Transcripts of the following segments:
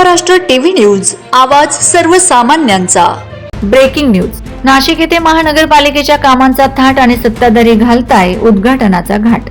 Maharashtra TV news आवाज सर्वसामान्यांचा. Breaking news. Nashik येथे महानगरपालिकेच्या कामांचा थाट आणि सत्ताधारी घालताय उद्घाटनाचा घाट.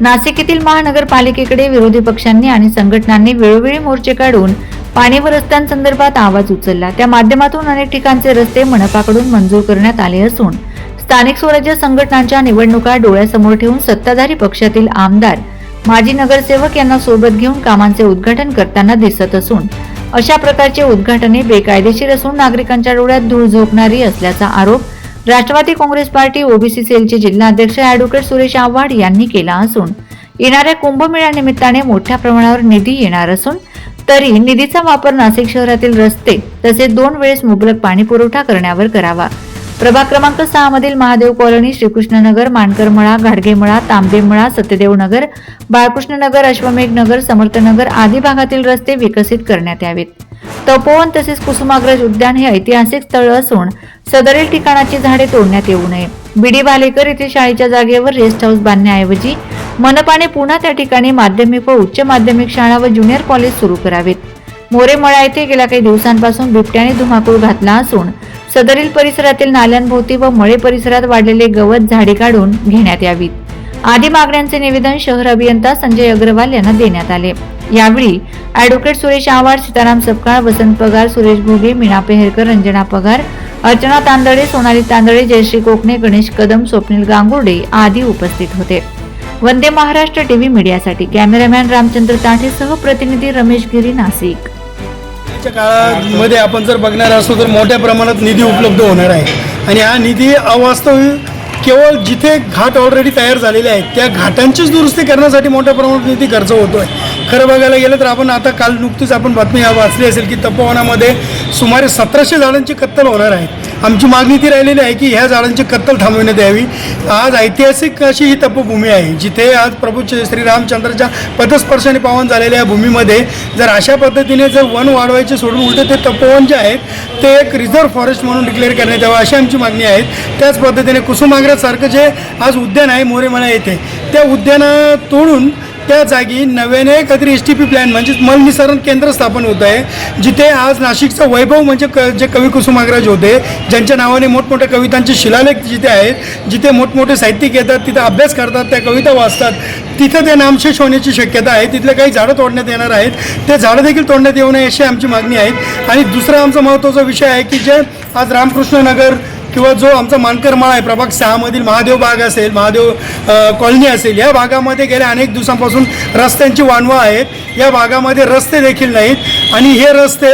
नाशिक येथील महानगरपालिकेकडे विरोधी पक्षांनी आणि संघटनांनी वेळोवेळी मोर्चे काढून पाणी व रस्त्यांसंदर्भात आवाज उचलला. त्या माध्यमातून अनेक ठिकाणचे रस्ते मनपाकडून मंजूर करण्यात आले असून स्थानिक स्वराज्य संघटनांच्या निवडणुका डोळ्यासमोर ठेवून सत्ताधारी पक्षातील आमदार माजी नगरसेवक यांना सोबत घेऊन कामांचे उद्घाटन करताना दिसत असून अशा प्रकारचे उद्घाटने बेकायदेशीर असून नागरिकांच्या डोळ्यात धूळ झोपणारी असल्याचा आरोप राष्ट्रवादी काँग्रेस पार्टी ओबीसी सेलचे जिल्हाध्यक्ष अॅडव्होकेट सुरेश आव्हाड यांनी केला असून येणाऱ्या कुंभमेळ्यानिमित्ताने मोठ्या प्रमाणावर निधी येणार असून तरी निधीचा वापर नाशिक शहरातील रस्ते तसेच दोन वेळेस मुबलक पाणी पुरवठा करण्यावर करावा. प्रभाग क्रमांक सहा मधील महादेव कॉलनी श्रीकृष्णनगर मानकरमळा घाडगेमळा तांबेमळा सत्यदेवनगर बाळकृष्णनगर अश्वमेघनगर समर्थनगर आदी भागातील रस्ते विकसित करण्यात यावेत. तपोवन तसेच कुसुमाग्रज उद्यान हे ऐतिहासिक स्थळ असून सदरील ठिकाणाची झाडे तोडण्यात येऊ नये. बीडी भालेकर येथे शाळेच्या जागेवर रेस्ट हाऊस बांधण्याऐवजी मनपाने पुन्हा त्या ठिकाणी माध्यमिक व उच्च माध्यमिक शाळा व ज्युनियर कॉलेज सुरू करावेत. मोरेमळा येथे गेल्या काही दिवसांपासून बिबट्याने धुमाकूळ घातला असून सदरील परिसरातील नाल्यांभोवती व मळे परिसरात वाढलेले गवत झाडे काढून घेण्यात यावीत. आदी मागण्यांचे निवेदन शहर अभियंता संजय अग्रवाल यांना देण्यात आले. यावेळी अॅडव्होकेट सुरेश आव्हाड सीताराम सपकाळ वसंत पगार सुरेश भोगे मीना पेहेरकर रंजना पगार अर्चना तांदळे सोनाली तांदळे जयश्री कोकणे गणेश कदम स्वप्नील गांगुर्डे आदी उपस्थित होते. वंदे महाराष्ट्र टीव्ही मीडियासाठी कॅमेरामॅन रामचंद्र ताठेसह प्रतिनिधी रमेश गिरी नाशिक. आजच्या काळामध्ये आपण जर बघणार असलो तर मोठ्या प्रमाणात निधी उपलब्ध होणार आहे. आणि हा निधी अवास्तव केवळ जिथे घाट ऑलरेडी तयार झालेले आहेत त्या घाटांचीच दुरुस्ती करण्यासाठी मोठ्या प्रमाणात निधी खर्च होतो आहे खरं बघायला गेलं तर आपण आता काल नुकतीच आपण बातमी वाचली असेल की तपोवनामध्ये सुमारे सतराशे झाडांची कत्तल होणार आहे. आमची मागणी ती राहिलेली आहे की ह्या झाडांची कत्तल थांबवण्यात यावी. आज ऐतिहासिक अशी ही तपभूमी आहे जिथे आज प्रभू च- श्रीरामचंद्राच्या पदस्पर्शाने पावन झालेल्या या भूमीमध्ये जर अशा पद्धतीने जर वन वाढवायचे सोडून उलटे ते तपोवन जे आहेत ते एक रिझर्व्ह फॉरेस्ट म्हणून डिक्लेअर करण्यात यावं अशी आमची मागणी आहे. त्याच पद्धतीने कुसुमाग्रजसारखं जे आज उद्यान आहे मोरेमळा येथे त्या उद्यानं तोडून त्या जागी नव्याने काहीतरी एस टी पी प्लॅन म्हणजेच मलनिसरण केंद्र स्थापन होत आहे. जिथे आज नाशिकचं वैभव म्हणजे क जे कवी कुसुमाग्रज होते ज्यांच्या नावाने मोठमोठ्या कवितांचे शिलालेख जिथे आहेत जिथे मोठमोठे साहित्यिक येतात तिथं अभ्यास करतात त्या कविता वाचतात. तिथं ते नामशेष होण्याची शक्यता आहे. तिथले काही झाडं तोडण्यात येणार आहेत. ते झाडं देखील तोडण्यात येऊ नये अशी आमची मागणी आहे. आणि दुसरा आमचा महत्त्वाचा विषय आहे की जे आज रामकृष्ण नगर किंवा जो आमचा मानकरमाळ आहे प्रभाग सहामधील महादेव बाग असेल महादेव कॉलनी असेल या भागामध्ये गेल्या अनेक दिवसांपासून रस्त्यांची वाणवा आहेत. या भागामध्ये रस्ते देखील नाहीत आणि हे रस्ते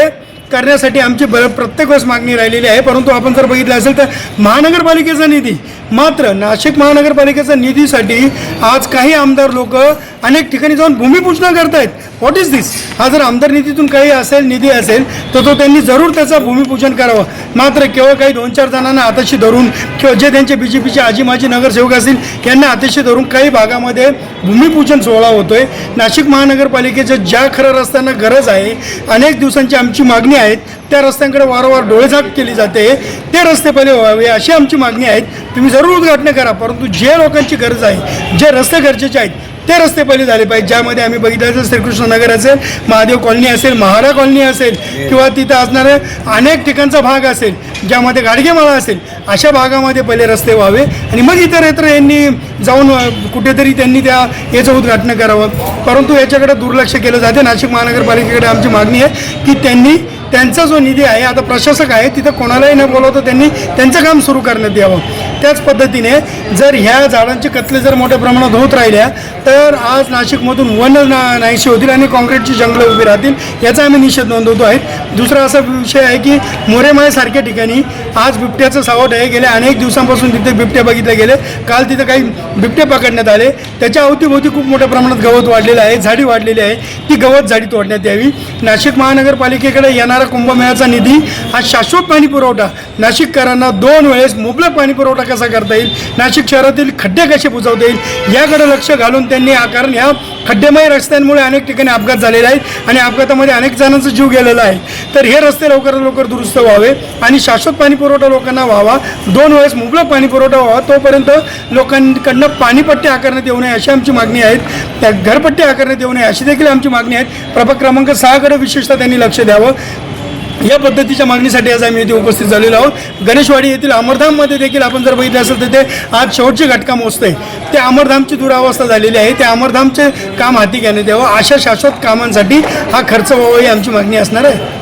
करण्यासाठी आमची ब प्रत्येक वेळेस मागणी राहिलेली आहे. परंतु आपण जर बघितलं असेल तर महानगरपालिकेचा निधी मात्र नाशिक महानगरपालिकेचा निधीसाठी आज काही आमदार लोक अनेक ठिकाणी जाऊन भूमिपूजना करतायत. व्हॉट इज दिस हा जर आमदार निधीतून काही असेल निधी असेल तर तो त्यांनी जरूर त्याचं भूमिपूजन करावं. मात्र केवळ काही दोन चार जणांना आताशी धरून किंवा जे त्यांचे बी जे पीचे आजी माजी नगरसेवक असतील यांना आताशी धरून काही भागामध्ये भूमिपूजन सोहळा होतोय. नाशिक महानगरपालिकेच्या ज्या खऱ्या रस्त्यांना गरज आहे अनेक दिवसांची आमची मागणी आहेत त्या रस्त्यांकडे वारंवार डोळेझाक केली जाते. ते रस्ते पहिले व्हावे अशी आमची मागणी आहेत. तुम्ही जरूर उद्घाटन करा परंतु जे लोकांची गरज आहे जे रस्ते गरजेचे आहेत ते रस्ते पहिले झाले पाहिजे ज्यामध्ये आम्ही बघितलं श्रीकृष्ण नगर असेल महादेव कॉलनी असेल महारा कॉलनी असेल किंवा तिथं असणारे अनेक ठिकाणचा भाग असेल ज्यामध्ये गाडगेमाळा असेल अशा भागामध्ये पहिले रस्ते व्हावे. आणि मग इतर इतर यांनी जाऊन कुठेतरी त्यांनी त्या याचं उद्घाटन करावं. परंतु याच्याकडे दुर्लक्ष केलं जाते. नाशिक महानगरपालिकेकडे आमची मागणी आहे की त्यांनी त्यांचा जो निधी आहे आता प्रशासक आहे तिथं कोणालाही न बोलवता त्यांनी त्यांचं काम सुरू करण्यात यावं. त्याच पद्धतीने जर ह्या झाडांची कत्ले जर मोठ्या प्रमाणात होत राहिल्या तर आज नाशिकमधून वन ना नाहीशी होतील आणि काँक्रीटची जंगलं उभी राहतील याचा आम्ही निषेध नोंदवतो आहे. दुसरा असा विषय आहे की मोरेमाळेसारख्या ठिकाणी आज बिबट्याचं सावट आहे. गेल्या अनेक दिवसांपासून तिथे बिबटे बघितले गेले. काल तिथं काही बिबटे पकडण्यात आले. त्याच्या अवतीभोवती खूप मोठ्या प्रमाणात गवत वाढलेलं आहे. झाडी वाढलेली आहे. ती गवत झाडी तोडण्यात यावी. नाशिक महानगरपालिकेकडे येणारा कुंभमेळ्याचा निधी हा शाश्वत पाणी पुरवठा नाशिककरांना दोन वेळेस मुबलक पाणी पुरवठा कसा करता येईल? नाशिक शहरातील खड्डे कसे बुजवता येईल? याकडे लक्ष घालून त्यांनी हा- कारण ह्या खड्डेमय रस्त्यांमुळे अनेक ठिकाणी अपघात झालेले आहेत. आणि अपघातामध्ये अनेक जणांचा जीव गेलेला आहे. तर हे रस्ते लवकरात लवकर दुरुस्त व्हावे आणि शाश्वत पाणी पुरवठा लोकांना व्हावा. दोन वेळेस मुबलक पाणी पुरवठा व्हावा. तोपर्यंत लोकांकडनं पाणीपट्टी आकारण्यात येऊ नये अशी आमची मागणी आहे. त्या घरपट्टी आकारण्यात येऊ नये अशी देखील आमची मागणी आहे. प्रभाग क्रमांक सहाकडे विशेषतः त्यांनी लक्ष द्यावं. या पद्धतीच्या मागणीसाठी आज आम्ही इथे उपस्थित झालेलो आहोत. गणेशवाडी येथील अमरधाममध्ये देखील आपण जर बघितलं असेल तर ते आज शेवटची घटका मोजते ते अमरधामची दुरावस्था झालेली आहे. त्या अमरधामचे काम हाती घेण्यात यावं. अशा शाश्वत कामांसाठी हा खर्च व्हावा ही आमची मागणी असणार आहे.